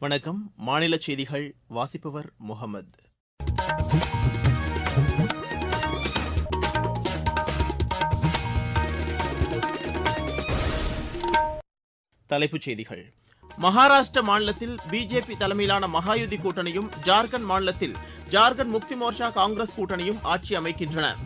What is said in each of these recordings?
வணக்கம். மாநில செய்திகள் வாசிப்பவர் முகமது. தலைப்புச் செய்திகள். மகாராஷ்டிர மாநிலத்தில் பிஜேபி தலைமையிலான மகாயுதி கூட்டணியும் ஜார்க்கண்ட் மாநிலத்தில் ஜார்க்கண்ட் முக்தி மோர்ச்சா காங்கிரஸ் கூட்டணியும் ஆட்சி அமைக்கின்றன.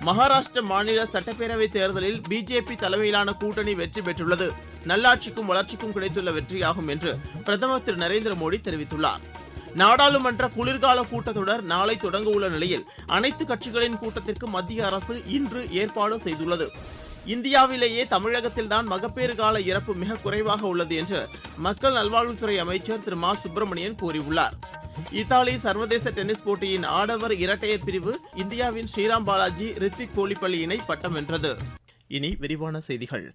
மகாராஷ்டிர மாநில சட்டப்பேரவைத் தேர்தலில் பிஜேபி தலைமையிலான கூட்டணி வெற்றி பெற்றுள்ளது. நல்லாட்சிக்கும் வளர்ச்சிக்கும் கிடைத்துள்ள வெற்றியாகும் என்று பிரதமர் திரு நரேந்திர மோடி தெரிவித்துள்ளார். நாடாளுமன்ற குளிர்கால கூட்டத்தொடர் நாளை தொடங்க உள்ள நிலையில் அனைத்து கட்சிகளின் கூட்டத்திற்கு மத்திய அரசு இன்று ஏற்பாடு செய்துள்ளது. இந்தியாவிலேயே தமிழகத்தில்தான் மகப்பேறு கால இறப்பு மிக குறைவாக உள்ளது என்று மக்கள் நல்வாழ்வுத்துறை அமைச்சர் திரு மா. சுப்பிரமணியன் கூறியுள்ளார். இத்தாலி சர்வதேச டென்னிஸ் போட்டியின் ஆடவர் இரட்டையர் பிரிவு இந்தியாவின் ஸ்ரீராம் பாலாஜி ரித்விக் கோலிப்பள்ளி இணை பட்டம் வென்றது. இனி விரிவான செய்திகள்.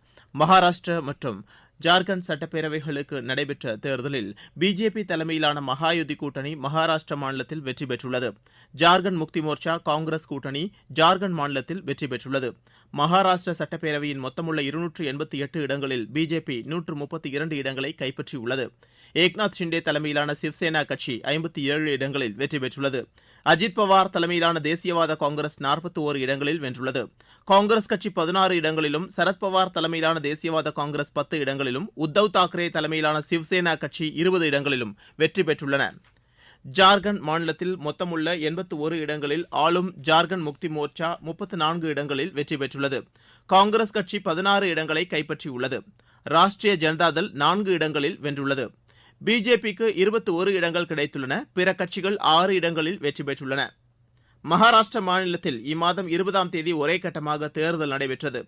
மகாராஷ்டிரா மற்றும் ஜார்க்கண்ட் சட்டப்பேரவைகளுக்கு நடைபெற்ற தேர்தலில் பிஜேபி தலைமையிலான மகாயுதி கூட்டணி மகாராஷ்டிர மாநிலத்தில் வெற்றி பெற்றுள்ளது. ஜார்க்கண்ட் முக்தி மோர்ச்சா காங்கிரஸ் கூட்டணி ஜார்க்கண்ட் மாநிலத்தில் வெற்றி பெற்றுள்ளது. மகாராஷ்டிர சட்டப்பேரவையின் மொத்தமுள்ள இருநூற்று எண்பத்தி எட்டு இடங்களில் பிஜேபி நூற்று முப்பத்தி இரண்டு இடங்களை கைப்பற்றியுள்ளது. ஏக்நாத் ஷிண்டே தலைமையிலான சிவ்சேனா கட்சி ஐம்பத்தி ஏழு இடங்களில் வெற்றி பெற்றுள்ளது. அஜித் பவார் தலைமையிலான தேசியவாத காங்கிரஸ் நாற்பத்தி ஓரு இடங்களில் வென்றுள்ளது. காங்கிரஸ் கட்சி பதினாறு இடங்களிலும் சரத்பவார் தலைமையிலான தேசியவாத காங்கிரஸ் பத்து இடங்களிலும் உத்தவ் தாக்கரே தலைமையிலான சிவ்சேனா கட்சி இருபது இடங்களிலும் வெற்றி பெற்றுள்ளன. ஜார்க்கண்ட் மாநிலத்தில் மொத்தமுள்ள எண்பத்து ஒரு இடங்களில் ஆளும் ஜார்க்கண்ட் முக்தி மோர்ச்சா முப்பத்து நான்கு இடங்களில் வெற்றி பெற்றுள்ளது. காங்கிரஸ் கட்சி பதினாறு இடங்களை கைப்பற்றியுள்ளது. ராஷ்டிரிய ஜனதாதள் நான்கு இடங்களில் வென்றுள்ளது. பிஜேபிக்கு இருபத்தி ஒரு இடங்கள் கிடைத்துள்ளன. பிற கட்சிகள் ஆறு இடங்களில் வெற்றி பெற்றுள்ளன. மகாராஷ்டிர மாநிலத்தில் இம்மாதம் இருபதாம் தேதி ஒரே கட்டமாக தேர்தல் நடைபெற்றது.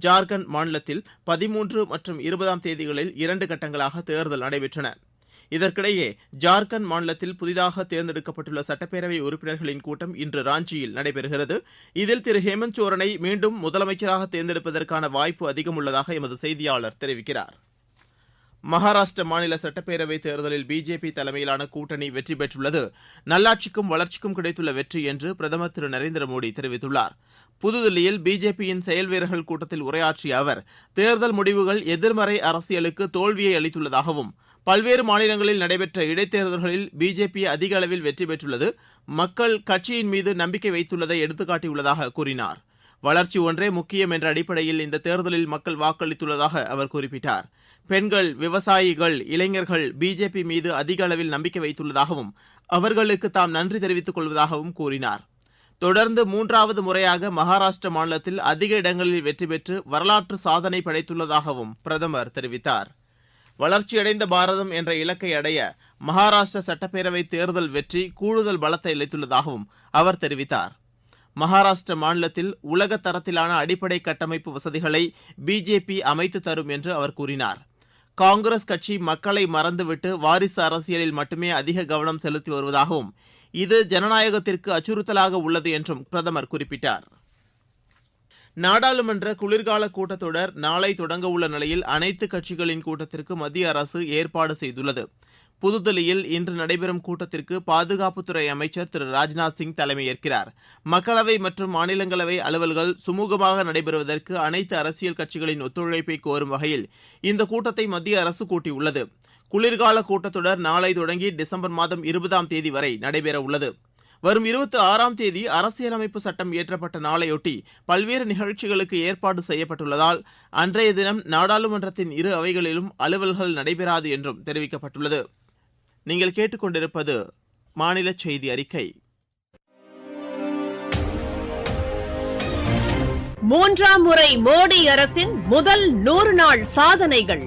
ஜார்க்கண்ட் மாநிலத்தில் பதிமூன்று மற்றும் இருபதாம் தேதிகளில் இரண்டு கட்டங்களாக தேர்தல் நடைபெற்றன. இதற்கிடையே ஜார்க்கண்ட் மாநிலத்தில் புதிதாக தேர்ந்தெடுக்கப்பட்டுள்ள சட்டப்பேரவை உறுப்பினர்களின் கூட்டம் இன்று ராஞ்சியில் நடைபெறுகிறது. இதில் திரு. ஹேமந்த் சோரனை மீண்டும் முதலமைச்சராக தேர்ந்தெடுப்பதற்கான வாய்ப்பு அதிகம் உள்ளதாக எமது செய்தியாளர் தெரிவிக்கிறார். மகாராஷ்டிர மாநில சட்டப்பேரவை தேர்தலில் பிஜேபி தலைமையிலான கூட்டணி வெற்றி பெற்றுள்ளது. நல்லாட்சிக்கும் வளர்ச்சிக்கும் கிடைத்துள்ள வெற்றி என்று பிரதமர் திரு. நரேந்திர மோடி தெரிவித்துள்ளார். புதுதில்லியில் பிஜேபியின் செயல் வீரர்கள் கூட்டத்தில் உரையாற்றிய அவர் தேர்தல் முடிவுகள் எதிர்மறை அரசியலுக்கு தோல்வியை அளித்துள்ளதாகவும் பல்வேறு மாநிலங்களில் நடைபெற்ற இடைத்தேர்தல்களில் பிஜேபி அதிக அளவில் வெற்றி பெற்றுள்ளது. மக்கள் கட்சியின் மீது நம்பிக்கை வைத்துள்ளதை எடுத்துக்காட்டியுள்ளதாக கூறினார். வளர்ச்சி ஒன்றே முக்கியம் என்ற அடிப்படையில் இந்த தேர்தலில் மக்கள் வாக்களித்துள்ளதாக அவர் குறிப்பிட்டார். பெண்கள் விவசாயிகள் இளைஞர்கள் பிஜேபி மீது அதிக அளவில் நம்பிக்கை வைத்துள்ளதாகவும் அவர்களுக்கு தாம் நன்றி தெரிவித்துக் கொள்வதாகவும் கூறினார். தொடர்ந்து மூன்றாவது முறையாக மகாராஷ்டிர மாநிலத்தில் அதிக இடங்களில் வெற்றி பெற்று வரலாற்று சாதனை படைத்துள்ளதாகவும் பிரதமர் தெரிவித்தார். வளர்ச்சியடைந்த பாரதம் என்ற இலக்கை அடைய மகாராஷ்டிர சட்டப்பேரவை தேர்தல் வெற்றி கூடுதல் பலத்தை அளித்துள்ளதாகவும் அவர் தெரிவித்தார். மகாராஷ்டிர மாநிலத்தில் உலக தரத்திலான அடிப்படை கட்டமைப்பு வசதிகளை பிஜேபி அமைத்து தரும் என்று அவர் கூறினார். காங்கிரஸ் கட்சி மக்களை மறந்துவிட்டு வாரிசு அரசியலில் மட்டுமே அதிக கவனம் செலுத்தி வருவதாகவும் இது ஜனநாயகத்திற்கு அச்சுறுத்தலாக உள்ளது என்றும் பிரதமர் குறிப்பிட்டார். நாடாளுமன்ற குளிர்கால கூட்டத்தொடர் நாளை தொடங்கவுள்ள நிலையில் அனைத்து கட்சிகளின் கூட்டத்திற்கு மத்திய அரசு ஏற்பாடு செய்துள்ளது. புதுதில்லியில் இன்று நடைபெறும் கூட்டத்திற்கு பாதுகாப்புத்துறை அமைச்சர் திரு ராஜ்நாத் சிங் தலைமையேற்கிறார் மக்களவை மற்றும் மாநிலங்களவை அலுவல்கள் சுமூகமாக நடைபெறுவதற்கு அனைத்து அரசியல் கட்சிகளின் ஒத்துழைப்பை கோரும் வகையில் இந்த கூட்டத்தை மத்திய அரசு கூட்டியுள்ளது. குளிர்கால கூட்டத்தொடர் நாளை தொடங்கி டிசம்பர் மாதம் இருபதாம் தேதி வரை நடைபெற உள்ளது வரும் இருபத்தி ஆறாம் தேதி அரசியலமைப்பு சட்டம் இயற்றப்பட்ட நாளையொட்டி பல்வேறு நிகழ்ச்சிகளுக்கு ஏற்பாடு செய்யப்பட்டுள்ளதால் அன்றைய தினம் நாடாளுமன்றத்தின் இரு அவைகளிலும் அலுவல்கள் நடைபெறாது என்றும் தெரிவிக்கப்பட்டுள்ளது. நீங்கள் கேட்டுக்கொண்டிருப்பது மாநில செய்தி அறிக்கை. மூன்றாம் முறை மோடி அரசின் முதல் நூறு நாள் சாதனைகள்.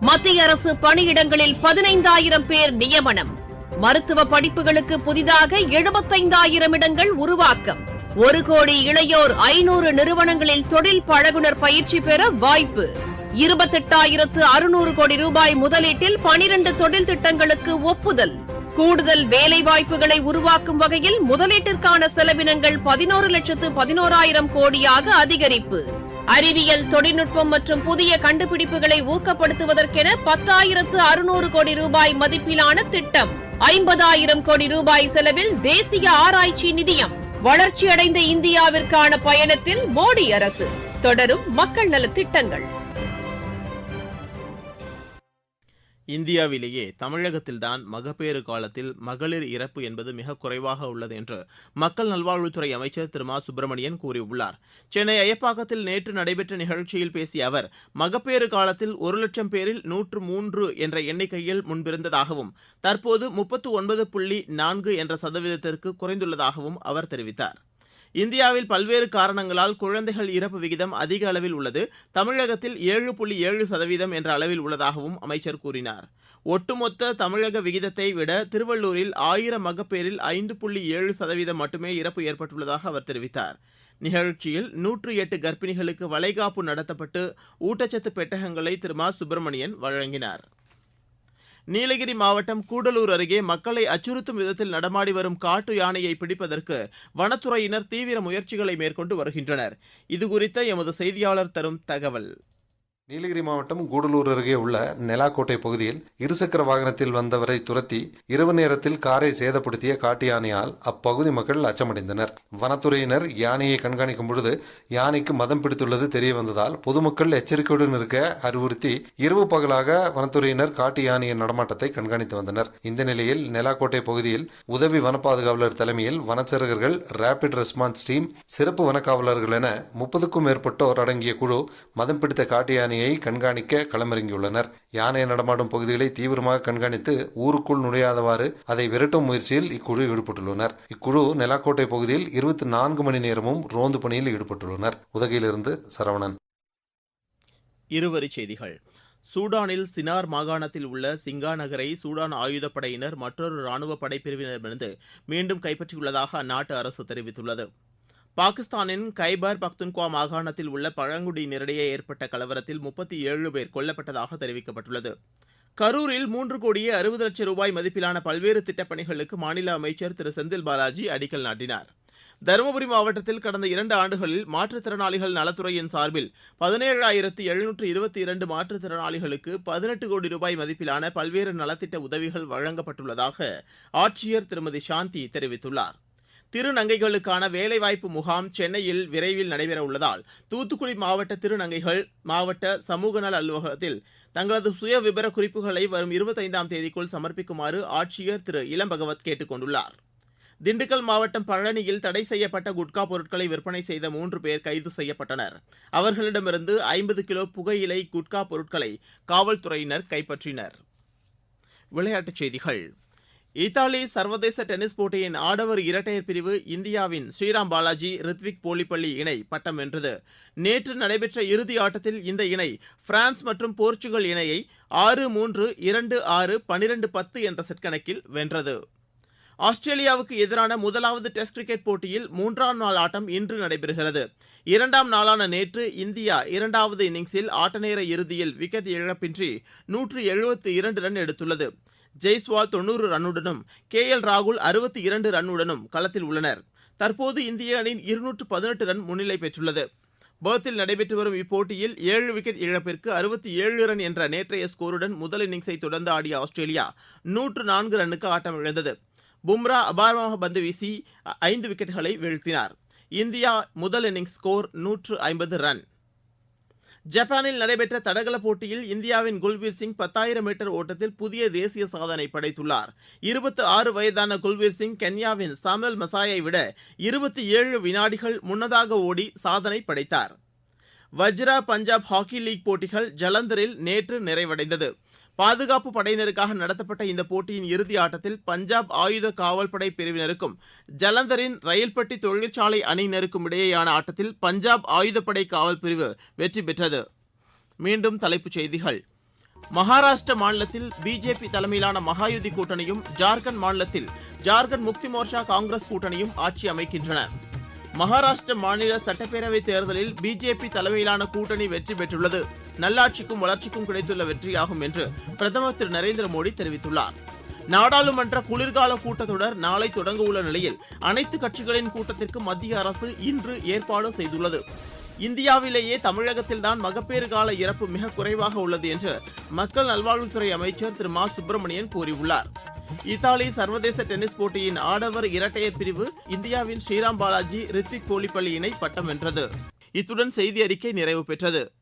மத்திய அரசு பணியிடங்களில் பதினைந்தாயிரம் பேர் நியமனம். மருத்துவ படிப்புகளுக்கு புதிதாக எழுபத்தைந்தாயிரம் இடங்கள் உருவாக்கம். ஒரு கோடி இளையோர் ஐநூறு நிறுவனங்களில் தொழில் பழகுனர் பயிற்சி பெற வாய்ப்பு. இருபத்தெட்டாயிரத்து அறுநூறு கோடி ரூபாய் முதலீட்டில் பனிரண்டு தொழில் திட்டங்களுக்கு ஒப்புதல். கூடுதல் வேலை வாய்ப்புகளை உருவாக்கும் வகையில் முதலீட்டிற்கான செலவினங்கள் பதினோரு லட்சத்து பதினோராயிரம் கோடியாக அதிகரிப்பு. அறிவியல் தொழில்நுட்பம் மற்றும் புதிய கண்டுபிடிப்புகளை ஊக்கப்படுத்துவதற்கென பத்தாயிரத்து அறுநூறு கோடி ரூபாய் மதிப்பிலான திட்டம். ஐம்பதாயிரம் கோடி ரூபாய் செலவில் தேசிய ஆராய்ச்சி நிதியம் வளர்ச்சியடைந்த இந்தியாவிற்கான பயணத்தில் மோடி அரசு. தொடரும் மக்கள் நலத்திட்டங்கள் இந்தியாவிலேயே தமிழகத்தில்தான் மகப்பேறு காலத்தில் மகளிர் இறப்பு என்பது மிக குறைவாக உள்ளது என்று மக்கள் நல்வாழ்வுத்துறை அமைச்சர் திரு மா. சுப்பிரமணியன் கூறியுள்ளார். சென்னை அயப்பாக்கத்தில் நேற்று நடைபெற்ற நிகழ்ச்சியில் பேசிய அவர் மகப்பேறு காலத்தில் ஒரு லட்சம் பேரில் நூற்று மூன்று என்ற எண்ணிக்கையில் முன்பிருந்ததாகவும் தற்போது முப்பத்து ஒன்பது புள்ளி நான்கு என்ற சதவீதத்திற்கு குறைந்துள்ளதாகவும் அவர் தெரிவித்தார். இந்தியாவில் பல்வேறு காரணங்களால் குழந்தைகள் இறப்பு விகிதம் அதிக அளவில் உள்ளது. தமிழகத்தில் ஏழு புள்ளி ஏழு சதவீதம் என்ற அளவில் உள்ளதாகவும் அமைச்சர் கூறினார். ஒட்டுமொத்த தமிழக விகிதத்தை விட திருவள்ளூரில் ஆயிரம் மகப்பேரில் ஐந்து புள்ளி ஏழு சதவீதம் மட்டுமே இறப்பு ஏற்பட்டுள்ளதாக அவர் தெரிவித்தார். நிகழ்ச்சியில் நூற்று எட்டு கர்ப்பிணிகளுக்கு வளைகாப்பு நடத்தப்பட்டு ஊட்டச்சத்து பெட்டகங்களை திரு மா சுப்பிரமணியன் வழங்கினார். நீலகிரி மாவட்டம் கூடலூர் அருகே மக்களை அச்சுறுத்தும் விதத்தில் நடமாடி வரும் காட்டு யானையை பிடிப்பதற்கு வனத்துறையினர் தீவிர முயற்சிகளை மேற்கொண்டு வருகின்றனர். இதுகுறித்த எமது செய்தியாளர் தரும் தகவல். நீலகிரி மாவட்டம் கூடலூர் அருகே உள்ள நெலாக்கோட்டை பகுதியில் இருசக்கர வாகனத்தில் வந்தவரை துரத்தி இரவு நேரத்தில் காரை சேதப்படுத்திய காட்டு யானையால் அப்பகுதி மக்கள் அச்சமடைந்தனர். வனத்துறையினர் யானையை கண்காணிக்கும் பொழுது யானைக்கு மதம் பிடித்துள்ளது தெரிய வந்ததால் பொதுமக்கள் எச்சரிக்கையுடன் இருக்க அறிவுறுத்தி இரவு பகலாக வனத்துறையினர் காட்டு யானையின் நடமாட்டத்தை கண்காணித்து வந்தனர். இந்த நிலையில் நெலாக்கோட்டை பகுதியில் உதவி வன பாதுகாவலர் தலைமையில் வனச்சரகர்கள் ரேபிட் ரெஸ்பான்ஸ் டீம் சிறப்பு வனக்காவலர்கள் என முப்பதுக்கும் மேற்பட்டோர் அடங்கிய குழு மதம் பிடித்த காட்டு யானையை கண்காணிக்க களமிறங்கியுள்ளனர். யானை நடமாடும் பகுதிகளை தீவிரமாக கண்காணித்து ஊருக்குள் நுழையாதவாறு அதை விரட்டும் முயற்சியில் இக்குழு ஈடுபட்டுள்ளனர். இக்குழு நெலாக்கோட்டை பகுதியில் இருபத்தி நான்கு மணி நேரமும் ரோந்து பணியில் ஈடுபட்டுள்ளனர். உதகையிலிருந்து சரவணன். இருவரி செய்திகள். சூடானில் சினார் மாகாணத்தில் உள்ள சிங்கா நகரை சூடான் ஆயுதப்படையினர் மற்றொரு ராணுவ படைப்பிரிவினரிடமிருந்து மீண்டும் கைப்பற்றியுள்ளதாக அந்நாட்டு அரசு தெரிவித்துள்ளது. பாகிஸ்தானின் கைபர் பக்துன்குவா மாகாணத்தில் உள்ள பழங்குடியினரிடையே ஏற்பட்ட கலவரத்தில் முப்பத்தி ஏழு பேர் கொல்லப்பட்டதாக தெரிவிக்கப்பட்டுள்ளது. கரூரில் மூன்று கோடியே அறுபது லட்சம் ரூபாய் மதிப்பிலான பல்வேறு திட்டப்பணிகளுக்கு மாநில அமைச்சர் திரு செந்தில் பாலாஜி அடிக்கல் நாட்டினார். தருமபுரி மாவட்டத்தில் கடந்த இரண்டு ஆண்டுகளில் மாற்றுத்திறனாளிகள் நலத்துறையின் சார்பில் பதினேழாயிரத்து எழுநூற்று இருபத்தி இரண்டு மாற்றுத்திறனாளிகளுக்கு பதினெட்டு கோடி ரூபாய் மதிப்பிலான பல்வேறு நலத்திட்ட உதவிகள் வழங்கப்பட்டுள்ளதாக ஆட்சியர் திருமதி சாந்தி தெரிவித்துள்ளார். திருநங்கைகளுக்கான வேலைவாய்ப்பு முகாம் சென்னையில் விரைவில் நடைபெற உள்ளதால் தூத்துக்குடி மாவட்ட திருநங்கைகள் மாவட்ட சமூக நல அலுவலகத்தில் தங்களது சுய விபர குறிப்புகளை வரும் இருபத்தைந்தாம் தேதிக்குள் சமர்ப்பிக்குமாறு ஆட்சியர் திரு. இளம்பகவத் கேட்டுக் கொண்டுள்ளார் திண்டுக்கல் மாவட்டம் பழனியில் தடை செய்யப்பட்ட குட்கா பொருட்களை விற்பனை செய்த மூன்று பேர் கைது செய்யப்பட்டனர். அவர்களிடமிருந்து ஐம்பது கிலோ புகையிலை குட்கா பொருட்களை காவல்துறையினர் கைப்பற்றினர். விளையாட்டுச் செய்திகள். இத்தாலி சர்வதேச டென்னிஸ் போட்டியின் ஆடவர் இரட்டையர் பிரிவு இந்தியாவின் ஸ்ரீராம் பாலாஜி ரித்விக் போலிப்பள்ளி இணை பட்டம் வென்றது. நேற்று நடைபெற்ற இறுதி ஆட்டத்தில் இந்த இணை பிரான்ஸ் மற்றும் போர்ச்சுகல் இணையை ஆறு மூன்று இரண்டு ஆறு பனிரெண்டு பத்து என்ற செட் கணக்கில் வென்றது. ஆஸ்திரேலியாவுக்கு எதிரான முதலாவது டெஸ்ட் கிரிக்கெட் போட்டியில் மூன்றாம் நாள் ஆட்டம் இன்று நடைபெறுகிறது. இரண்டாம் நாளான நேற்று இந்தியா இரண்டாவது இன்னிங்ஸில் ஆட்டநேர இறுதியில் விக்கெட் இழப்பின்றி நூற்று எழுபத்து இரண்டு ரன் எடுத்துள்ளது. ஜெய்ஸ்வால் தொண்ணூறு ரன்னுடனும் கே எல் ராகுல் அறுபத்தி இரண்டு ரன்னுடனும் களத்தில் உள்ளனர். தற்போது இந்திய அணியின் இருநூற்று பதினெட்டு ரன் முன்னிலை பெற்றுள்ளது. பேர்த்தில் நடைபெற்று வரும் இப்போட்டியில் ஏழு விக்கெட் இழப்பிற்கு அறுபத்தி ஏழு ரன் என்ற நேற்றைய ஸ்கோருடன் முதல் இன்னிங்ஸை தொடர்ந்து ஆடிய ஆஸ்திரேலியா நூற்று நான்கு ரன்னுக்கு ஆட்டம் இழந்தது. பும்ரா அபாரமாக பந்து வீசி ஐந்து விக்கெட்டுகளை வீழ்த்தினார். இந்தியா முதல் இன்னிங்ஸ் ஸ்கோர் நூற்று ஐம்பது ரன். ஜப்பானில் நடைபெற்ற தடகள போட்டியில் இந்தியாவின் குல்பீர் சிங் பத்தாயிரம் மீட்டர் ஓட்டத்தில் புதிய தேசிய சாதனை படைத்துள்ளார். இருபத்தி ஆறு வயதான குல்பீர் சிங் கென்யாவின் சாமுவல் மசாயை விட இருபத்தி ஏழு வினாடிகள் முன்னதாக ஓடி சாதனை படைத்தார். வஜ்ரா பஞ்சாப் ஹாக்கி லீக் போட்டிகள் ஜலந்தரில் நேற்று நிறைவடைந்தது. பாதுகாப்பு படையினருக்காக நடத்தப்பட்ட இந்த போட்டியின் இறுதி ஆட்டத்தில் பஞ்சாப் ஆயுத காவல்படை பிரிவினருக்கும் ஜலந்தரின் ரயில்பட்டி தொழிற்சாலை அணியினருக்கும் இடையேயான ஆட்டத்தில் பஞ்சாப் ஆயுதப்படை காவல் பிரிவு வெற்றி பெற்றது. மீண்டும் தலைப்புச் செய்திகள். மகாராஷ்டிர மாநிலத்தில் பிஜேபி தலைமையிலான மகாயுதி கூட்டணியும் ஜார்க்கண்ட் மாநிலத்தில் ஜார்க்கண்ட் முக்தி மோர்ச்சா காங்கிரஸ் கூட்டணியும் ஆட்சி அமைக்கின்றன. மகாராஷ்டிர மாநில சட்டப்பேரவை தேர்தலில் பிஜேபி தலைமையிலான கூட்டணி வெற்றி பெற்றுள்ளது. நல்லாட்சிக்கும் வளர்ச்சிக்கும் கிடைத்துள்ள வெற்றியாகும் என்று பிரதமர் திரு நரேந்திர மோடி தெரிவித்துள்ளார். நாடாளுமன்ற குளிர்கால கூட்டத்தொடர் நாளை தொடங்க உள்ள நிலையில் அனைத்து கட்சிகளின் கூட்டத்திற்கு மத்திய அரசு இன்று ஏற்பாடு செய்துள்ளது. இந்தியாவிலேயே தமிழகத்தில்தான் மகப்பேறு கால இறப்பு மிக குறைவாக உள்ளது என்று மக்கள் நல்வாழ்வுத்துறை அமைச்சர் திரு மா. சுப்பிரமணியன் கூறியுள்ளார். இத்தாலி சர்வதேச டென்னிஸ் போட்டியின் ஆடவர் இரட்டையர் பிரிவு இந்தியாவின் ஸ்ரீராம் பாலாஜி ரித்விக் கோலிப்பள்ளி இணை பட்டம் வென்றது. இத்துடன் செய்தி அறிக்கை நிறைவு பெற்றது.